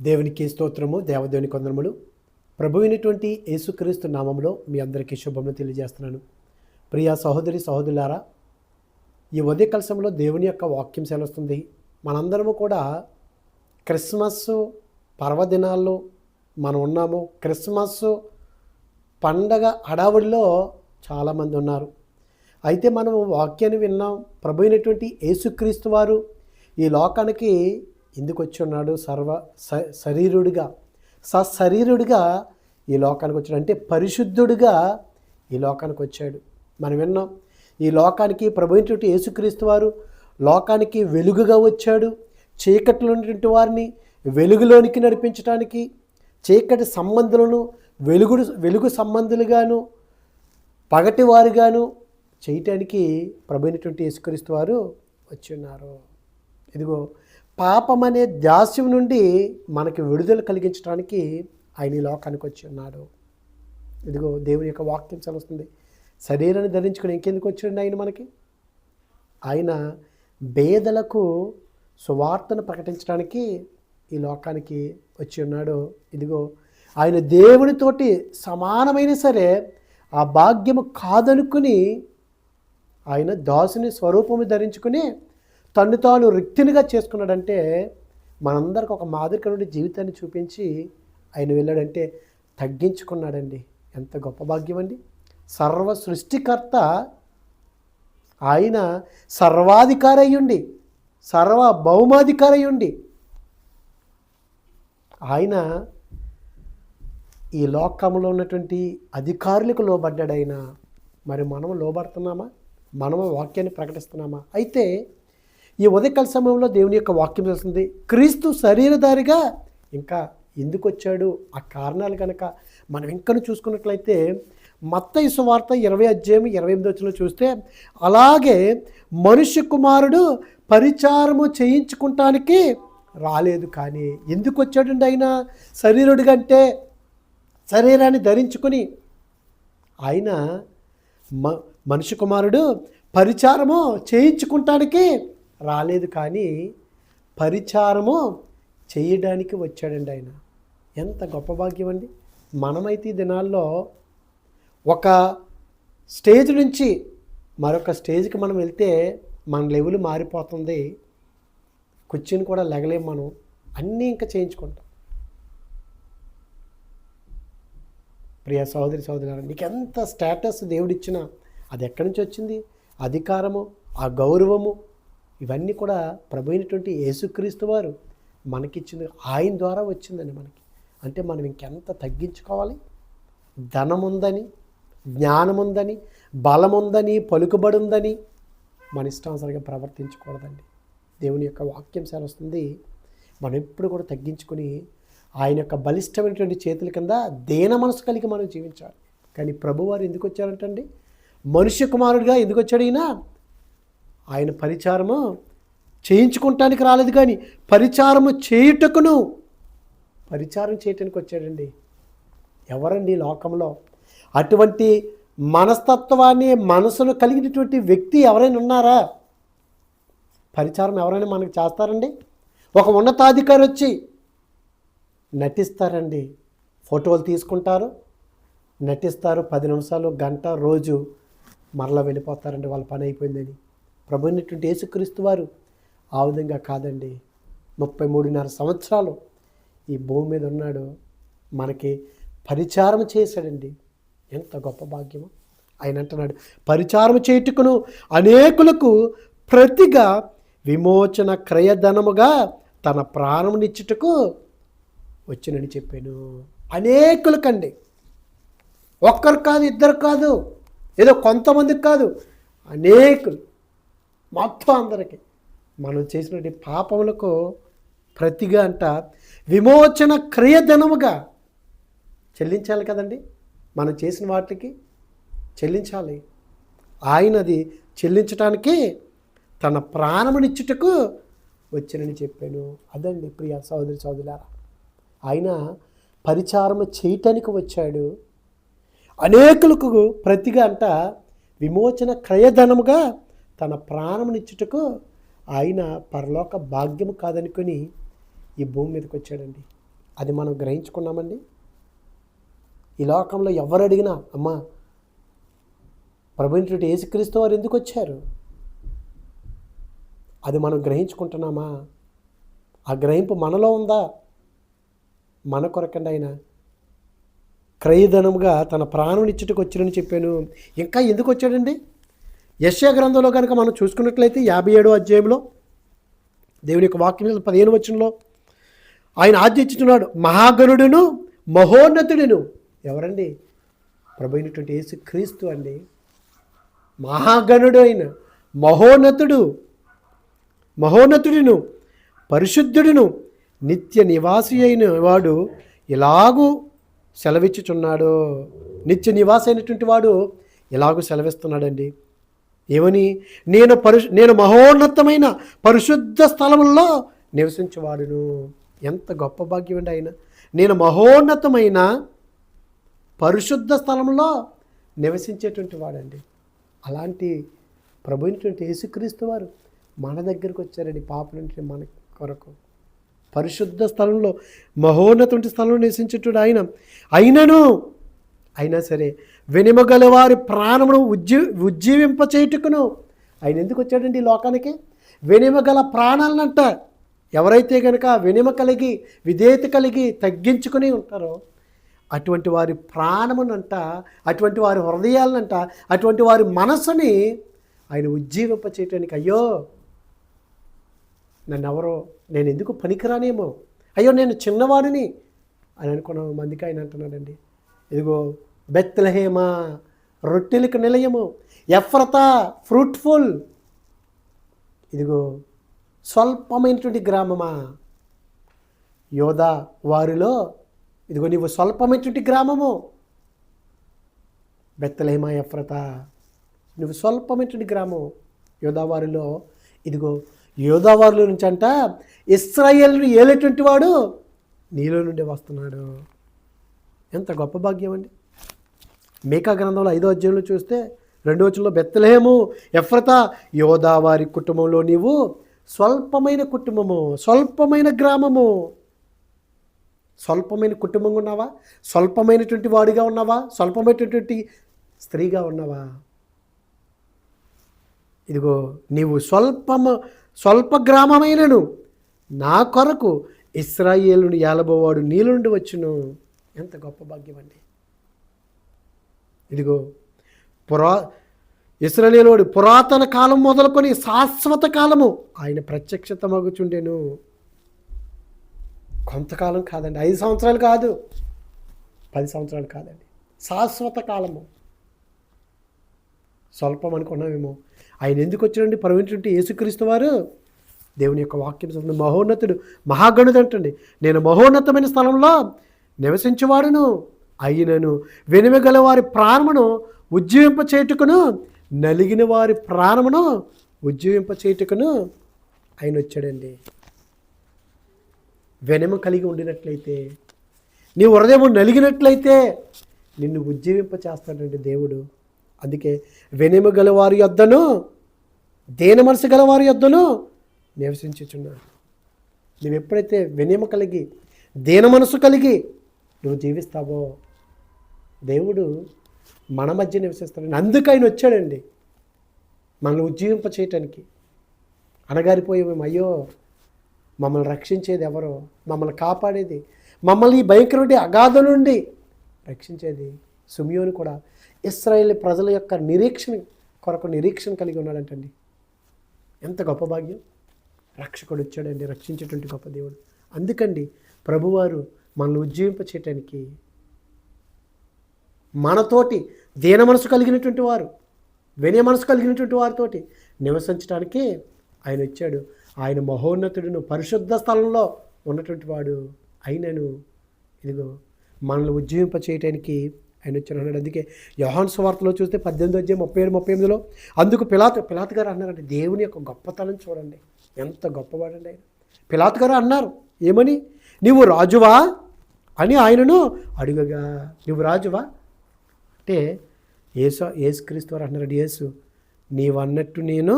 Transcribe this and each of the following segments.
దేవునికి స్తోత్రము దేవదేవుని కొందరములు. ప్రభు అయినటువంటి యేసుక్రీస్తు నామంలో మీ అందరికీ శుభములు తెలియజేస్తున్నాను. ప్రియా సహోదరి సహోదరులారా ఈ ఉదయ కలశంలో దేవుని యొక్క వాక్యం సెలవుస్తుంది. మనందరము కూడా క్రిస్మస్ పర్వదినాల్లో మనం ఉన్నాము. క్రిస్మస్ పండగ హడావుడిలో చాలామంది ఉన్నారు. అయితే మనం వాక్యాన్ని విన్నాం. ప్రభు అయినటువంటి యేసుక్రీస్తు వారు ఈ లోకానికి ఎందుకు వచ్చి ఉన్నాడు సర్వ స శరీరుడిగా. సశరీరుడిగా ఈ లోకానికి వచ్చాడు అంటే పరిశుద్ధుడిగా ఈ లోకానికి వచ్చాడు మనం విన్నాం ఈ లోకానికి ప్రభుత్వ యేసుక్రీస్తు వారు లోకానికి వెలుగుగా వచ్చాడు. చీకట్లో ఉన్నటువంటి వారిని వెలుగులోనికి నడిపించడానికి చీకటి సంబంధులను వెలుగు వెలుగు సంబంధులుగాను పగటివారుగాను చేయటానికి ప్రభుత్వ యేసుక్రీస్తు వారు వచ్చి ఉన్నారు. ఇదిగో పాపం అనే దాస్యం నుండి మనకి విడుదల కలిగించడానికి ఆయన ఈ లోకానికి వచ్చి ఉన్నాడు. ఇదిగో దేవుని యొక్క వాక్యం చదువుతుంది. శరీరాన్ని ధరించుకుని ఇంకెందుకు వచ్చాడు ఆయన మనకి? ఆయన భేదలకు సువార్తను ప్రకటించడానికి ఈ లోకానికి వచ్చి ఉన్నాడు. ఇదిగో ఆయన దేవునితోటి సమానమైన సరే ఆ భాగ్యము కాదనుకుని ఆయన దాసుని స్వరూపము ధరించుకుని తను తాను రిక్తినిగా చేసుకున్నాడంటే మనందరికి ఒక మాదిరికరుడి జీవితాన్ని చూపించి ఆయన వెళ్ళాడంటే తగ్గించుకున్నాడండి. ఎంత గొప్ప భాగ్యం అండి. సర్వ సృష్టికర్త ఆయన సర్వాధికారి అయ్యుండి సర్వ భౌమాధికారి అయ్యుండి ఆయన ఈ లోకంలో ఉన్నటువంటి అధికారులకు లోబడ్డాడు ఆయన మరి మనం లోబడుతున్నామా? మనము వాక్యాన్ని ప్రకటిస్తున్నామా? అయితే ఈ ఉదయకాల సమయంలో దేవుని యొక్క వాక్యం చేస్తుంది. క్రీస్తు శరీరధారిగా ఇంకా ఎందుకు వచ్చాడు? ఆ కారణాలు కనుక మనం ఇంకను చూసుకున్నట్లయితే మత్త వార్త ఇరవై అధ్యాయం ఇరవై ఎనిమిది వచ్చిన చూస్తే అలాగే మనుష్య కుమారుడు పరిచారము చేయించుకుంటానికి రాలేదు కానీ ఎందుకు వచ్చాడండి ఆయన? శరీరుడిగా కంటే శరీరాన్ని ధరించుకొని ఆయన మ మనిషి కుమారుడు పరిచారము చేయించుకుంటానికి రాలేదు కానీ పరిచారము చేయడానికి వచ్చాడండి ఆయన. ఎంత గొప్ప భాగ్యం అండి. మనమైతే ఈ దినాల్లో ఒక స్టేజ్ నుంచి మరొక స్టేజ్కి మనం వెళ్తే మన లెవెల్ మారిపోతుంది. కూర్చుని కూడా లెగలేం మనం. అన్నీ ఇంకా చేయించుకుంటాం. ప్రియ సహోదరి సహోదరు నీకు ఎంత స్టేటస్ దేవుడిచ్చినా అది ఎక్కడి నుంచి వచ్చింది? అధికారము ఆ గౌరవము ఇవన్నీ కూడా ప్రభు అయినటువంటి యేసుక్రీస్తు వారు మనకిచ్చింది ఆయన ద్వారా వచ్చిందండి మనకి. అంటే మనం ఇంకెంత తగ్గించుకోవాలి? ధనం ఉందని జ్ఞానం ఉందని బలం ఉందని పలుకుబడి ఉందని మన ఇష్టానుసరిగా ప్రవర్తించకూడదండి. దేవుని యొక్క వాక్యం వస్తుంది మనం ఎప్పుడు కూడా తగ్గించుకొని ఆయన యొక్క బలిష్టమైనటువంటి చేతుల కింద దేన మనసు కలిగి మనం జీవించాలి. కానీ ప్రభువారు ఎందుకు వచ్చారంటండి? మనుష్య కుమారుడిగా ఎందుకు వచ్చాడు ఈయన? ఆయన పరిచారము చేయించుకుంటానికి రాలేదు కానీ పరిచారము చేయుటకును పరిచారం చేయటానికి వచ్చాడండి. ఎవరండి లోకంలో? అటువంటి మనస్తత్వాన్ని మనసును కలిగినటువంటి వ్యక్తి ఎవరైనా ఉన్నారా? పరిచారం ఎవరైనా మనకు చేస్తారండి? ఒక ఉన్నతాధికారి వచ్చి నటిస్తారండి. ఫోటోలు తీసుకుంటారు. నటిస్తారు పది నిమిషాలు గంట రోజు మరలా వెళ్ళిపోతారండి. వాళ్ళ పని అయిపోయిందని. ప్రభు అయినటువంటి యేసుక్రీస్తు వారు ఆ విధంగా కాదండి. ముప్పై మూడున్నర సంవత్సరాలు ఈ భూమి మీద ఉన్నాడు. మనకి పరిచారం చేశాడండి. ఎంత గొప్ప భాగ్యమో. ఆయన అంటున్నాడు పరిచారం చేయుటకును అనేకులకు ప్రతిగా విమోచన క్రయధనముగా తన ప్రాణమునిచ్చుటకు వచ్చినని చెప్పాను. అనేకులకండి. ఒక్కరు కాదు ఇద్దరు కాదు ఏదో కొంతమందికి కాదు అనేకులు. మొత్తం అందరికీ. మనం చేసినటువంటి పాపములకు ప్రతిగా అంట విమోచన క్రియధనముగా చెల్లించాలి కదండి. మనం చేసిన వాటికి చెల్లించాలి. ఆయనది చెల్లించటానికి తన ప్రాణమునిచ్చుటకు వచ్చినని చెప్పాను. అదండి ప్రియ సోదరి సోదరులారా ఆయన పరిచారము చేయటానికి వచ్చాడు. అనేకులకు ప్రతిగా అంట విమోచన క్రయధనముగా తన ప్రాణమునిచ్చుటకు ఆయన పరలోక భాగ్యము కాదనుకొని ఈ భూమి మీదకి వచ్చాడండి. అది మనం గ్రహించుకున్నామండి. ఈ లోకంలో ఎవరు అడిగినా అమ్మా ప్రభుత్వ యేసుక్రీస్తు వారు ఎందుకు వచ్చారు? అది మనం గ్రహించుకుంటున్నామా? ఆ గ్రహింపు మనలో ఉందా? మన కొరకండి ఆయన. క్రయధనముగా తన ప్రాణం ఇచ్చుటకు వచ్చాడని చెప్పాను. ఇంకా ఎందుకు వచ్చాడండి? యశ్యా గ్రంథంలో కనుక మనం చూసుకున్నట్లయితే యాభై ఏడో అధ్యాయంలో దేవుని యొక్క వాక్యం పదిహేను వచనంలో ఆయన ఆజ్ఞించుతున్నాడు మహాగణుడును మహోన్నతుడును. ఎవరండి? ప్రభు అయినటువంటి యేసు క్రీస్తు అండి. మహాగణుడు అయిన మహోన్నతుడు మహోన్నతుడును పరిశుద్ధుడును నిత్య నివాసి అయిన వాడు ఇలాగూ సెలవిచ్చుచున్నాడు. నిత్య నివాసి అయినటువంటి వాడు ఇలాగూ సెలవిస్తున్నాడండి? ఏమని? నేను పరు నేను మహోన్నతమైన పరిశుద్ధ స్థలముల్లో నివసించేవాడును. ఎంత గొప్ప భాగ్యం అండి ఆయన. నేను మహోన్నతమైన పరిశుద్ధ స్థలంలో నివసించేటువంటి వాడండి. అలాంటి ప్రభు యేసుక్రీస్తు వారు మన దగ్గరికి వచ్చారండి పాపలంటే మన కొరకు. పరిశుద్ధ స్థలంలో మహోన్నటువంటి స్థలంలో నివసించేటువంటి ఆయన. అయినను అయినా సరే వెనుమగల వారి ప్రాణమును ఉజ్జీ ఉజ్జీవింపచేయుటకును. ఆయన ఎందుకు వచ్చాడండి ఈ లోకానికి? వెనుమగల ప్రాణాలనంట ఎవరైతే కనుక వెనుమ కలిగి విధేయత కలిగి తగ్గించుకుని ఉంటారో అటువంటి వారి ప్రాణమునంట అటువంటి వారి హృదయాలనంట అటువంటి వారి మనసుని ఆయన ఉజ్జీవింప చేయటానికి అయ్యో నన్ను ఎవరో నేను ఎందుకు పనికిరానేమో? అయ్యో నేను చిన్నవాడిని అని అనుకున్న మందికి ఆయన అంటున్నాడండి. ఇదిగో బెత్లహేమా రొట్టెలకు నిలయము ఎఫ్రతా ఫ్రూట్ఫుల్. ఇదిగో స్వల్పమైనటువంటి గ్రామమా? యోధా వారిలో ఇదిగో నీవు స్వల్పమైనటువంటి గ్రామము. బెత్తలేమా ఎఫ్రత నువ్వు స్వల్పమైనటువంటి గ్రామం యోధావారిలో ఇదిగో యోధావారిలో నుంచి అంట ఇస్రాయేల్ను ఏలేటువంటి వాడు నీలో నుండి వస్తున్నాడు. ఎంత గొప్ప భాగ్యం అండి. మేకా గ్రంథంలో ఐదో అధ్యాయంలో చూస్తే రెండో వచ్చంలో బెత్తలేము ఎఫ్రత యోధావారి కుటుంబంలో నీవు స్వల్పమైన కుటుంబము స్వల్పమైన గ్రామము. స్వల్పమైన కుటుంబంగా ఉన్నావా? స్వల్పమైనటువంటి వాడిగా ఉన్నావా? స్వల్పమైనటువంటి స్త్రీగా ఉన్నావా? ఇదిగో నీవు స్వల్పము స్వల్ప గ్రామమైనను. నా కొరకు ఇస్రాయేలును ఏలబోవాడు నీలుండి వచ్చును. ఎంత గొప్ప భాగ్యం అండి. ఇదిగో పురా ఇస్రాయేలోడు పురాతన కాలం మొదలుకొని శాశ్వత కాలము ఆయన ప్రత్యక్షత మగుచుండెను. కొంతకాలం కాదండి ఐదు సంవత్సరాలు కాదు పది సంవత్సరాలు కాదండి. శాశ్వత కాలము. స్వల్పం అనుకున్నామేమో ఆయన ఎందుకు వచ్చాడండి పరమినటువంటి యేసుక్రీస్తు వారు దేవుని యొక్క వాక్యం చదువు మహోన్నతుడు మహాగణుడు అంటండి నేను మహోన్నతమైన స్థలంలో నివసించేవాడును. అయినను. వెనుమగల వారి ప్రాణమును ఉజ్జీవింప చేటుకును నలిగిన వారి ప్రాణమును ఉజ్జీవింప చేటుకును ఆయన వచ్చాడండి వెనమ కలిగి ఉండినట్లయితే నీ హృదయం నలిగినట్లయితే నిన్ను ఉజ్జీవింప చేస్తాడండి దేవుడు. అందుకే వెనమ గలవారి యొద్దను దేన మనసు గలవారి యొద్దను నివసించుచున్నాడు. నువ్వు ఎప్పుడైతే వినయమ కలిగి దేన మనసు కలిగి నువ్వు జీవిస్తావో దేవుడు మన మధ్య నివసిస్తాడని అందుకు ఆయన వచ్చాడండి. మనల్ని ఉజ్జీవింప చేయటానికి అణగారిపోయే మేము అయ్యో మమ్మల్ని రక్షించేది ఎవరో మమ్మల్ని కాపాడేది మమ్మల్ని ఈ భయంకరుడి అగాధ నుండి రక్షించేది సుమియోని కూడా. ఇస్రాయేల్ ప్రజల యొక్క నిరీక్షణ కొరకు నిరీక్షణ కలిగి ఉన్నాడంటండి. ఎంత గొప్ప భాగ్యం. రక్షకుడు వచ్చాడండి రక్షించేటువంటి గొప్ప దేవుడు. అందుకండి ప్రభువారు మనల్ని ఉజ్జీవింప చేయటానికి మనతోటి దీన మనసు కలిగినటువంటి వారు వినయ మనసు కలిగినటువంటి వారితోటి నివసించడానికి ఆయన వచ్చాడు ఆయన మహోన్నతుడును పరిశుద్ధ స్థలంలో ఉన్నటువంటి వాడు అయినను. ఇదిగో మనల్ని ఉజ్జీవింప చేయటానికి ఆయన వచ్చాడు అన్నాడు. అందుకే యోహాన్ వార్తలో చూస్తే పద్దెనిమిది అధ్యాయం ముప్పై ఏడు ముప్పై ఎనిమిదిలో అందుకు పిలాత్ పిలాత్ గారు అన్నారంటే దేవుని యొక్క గొప్పతనం చూడండి. ఎంత గొప్పవాడండి ఆయన. పిలాత్ గారు అన్నారు ఏమని? నీవు రాజువా? అని ఆయనను అడుగగా నువ్వు రాజువా? అంటే ఏసు ఏసుక్రీస్తు వారు అంటున్నాడు యేసు నీవన్నట్టు నేను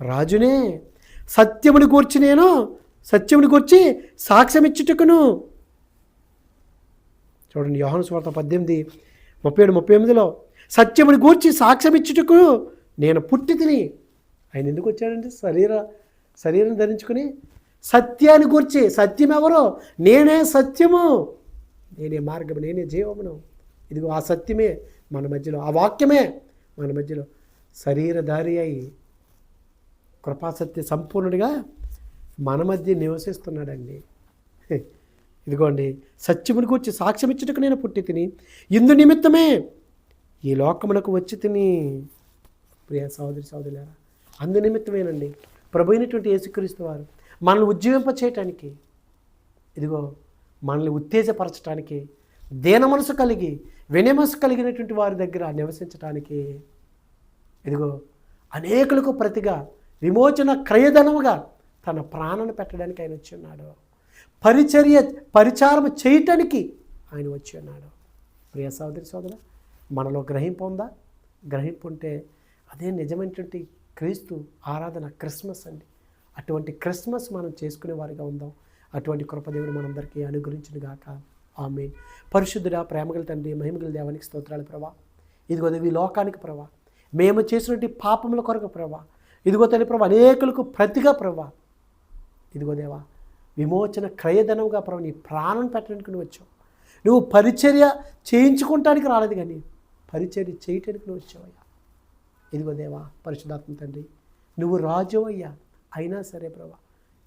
రాజునే సత్యముని కూర్చి నేను సత్యముని కూర్చి సాక్ష్యం ఇచ్చుటకును చూడండి యోహన స్వార్థ పద్దెనిమిది ముప్పై ఏడు ముప్పై ఎనిమిదిలో సత్యముని గూర్చి సాక్ష్యం ఇచ్చుటకు నేను పుట్టి తిని ఆయన ఎందుకు వచ్చాడంటే శరీర శరీరం ధరించుకుని సత్యాన్ని గూర్చి సత్యం ఎవరో నేనే సత్యము. నేనే మార్గము నేనే జీవమును. ఇదిగో ఆ సత్యమే మన మధ్యలో ఆ వాక్యమే మన మధ్యలో. శరీరధారి అయి కృపాసత్య సంపూర్ణుడిగా మన మధ్య నివసిస్తున్నాడండి. ఇదిగోండి సత్యముని కూర్చి సాక్ష్యం ఇచ్చుటకు నేను పుట్టి తిని ఇందు నిమిత్తమే ఈ లోకమునకు వచ్చి తిని. ప్రియ సహోదరి సహోదరులారా అందు నిమిత్తమేనండి ప్రభు అయినటువంటి యేసుక్రీస్తు వారు మనల్ని ఉజ్జీవింప చేయటానికి ఇదిగో మనల్ని ఉత్తేజపరచడానికి దేన మనసు కలిగి వినయ కలిగినటువంటి వారి దగ్గర నివసించటానికి ఇదిగో అనేకులకు ప్రతిగా విమోచన క్రయధనముగా తన ప్రాణాన్ని పెట్టడానికి ఆయన వచ్చి ఉన్నాడు. పరిచర్య పరిచారం చేయటానికి ఆయన వచ్చి ఉన్నాడు. ప్రియ సోదరి సోదర మనలో గ్రహింపు ఉందా? గ్రహింపు ఉంటే అదే నిజమైనటువంటి క్రీస్తు ఆరాధన క్రిస్మస్ అండి. అటువంటి క్రిస్మస్ మనం చేసుకునే వారిగా ఉందాం. అటువంటి కృపదేవుడు మనందరికీ అనుగ్రహించిన గాక ఆమె పరిశుద్ధుడా ప్రేమగల తండ్రి మహిమగల దేవానికి స్తోత్రాలు ప్రభా. ఇదిగో దేవి లోకానికి ప్రభా. మేము చేసినటువంటి పాపముల కొరకు ప్రభా. ఇదిగో తల్లి ప్రభా అనేకులకు ప్రతిగా ప్రభా. ఇదిగో దేవా విమోచన క్రయధనంగా ప్రభు నీ ప్రాణం పెట్టడానికి నువ్వు వచ్చావు. నువ్వు పరిచర్య చేయించుకోవటానికి రాలేదు కానీ పరిచర్య చేయటానికి నువ్వు వచ్చావయ్యా ఇదిగో దేవా పరిశుధాత్మ తండ్రి నువ్వు రాజు అయ్యా. అయినా సరే ప్రభా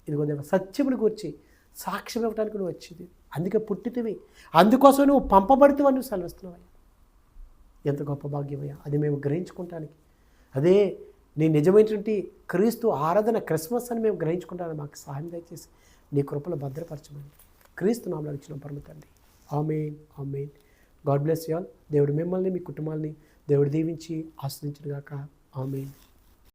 ఇదిగో దేవా సత్యముని గురించి సాక్ష్యం ఇవ్వడానికి నువ్వు వచ్చేది. అందుకే పుట్టితివి. అందుకోసం నువ్వు పంపబడితే నువ్వు సెలవిస్తున్నావయ్యా ఎంత గొప్ప భాగ్యమయ్యా అది మేము గ్రహించుకుంటానికి. అదే నీ నిజమైనటువంటి క్రీస్తు ఆరాధన క్రిస్మస్ అని మేము గ్రహించుకుంటాను మాకు సహాయం దయచేసి నీ కృపలో భద్రపరచమని క్రీస్తు నామలో ఇచ్చిన పరమ తండ్రి. Amen amen. God bless you all. దేవుడు మిమ్మల్ని మీ కుటుంబాలని దేవుడు దీవించి ఆస్వాదించిన గాక ఆమెన్.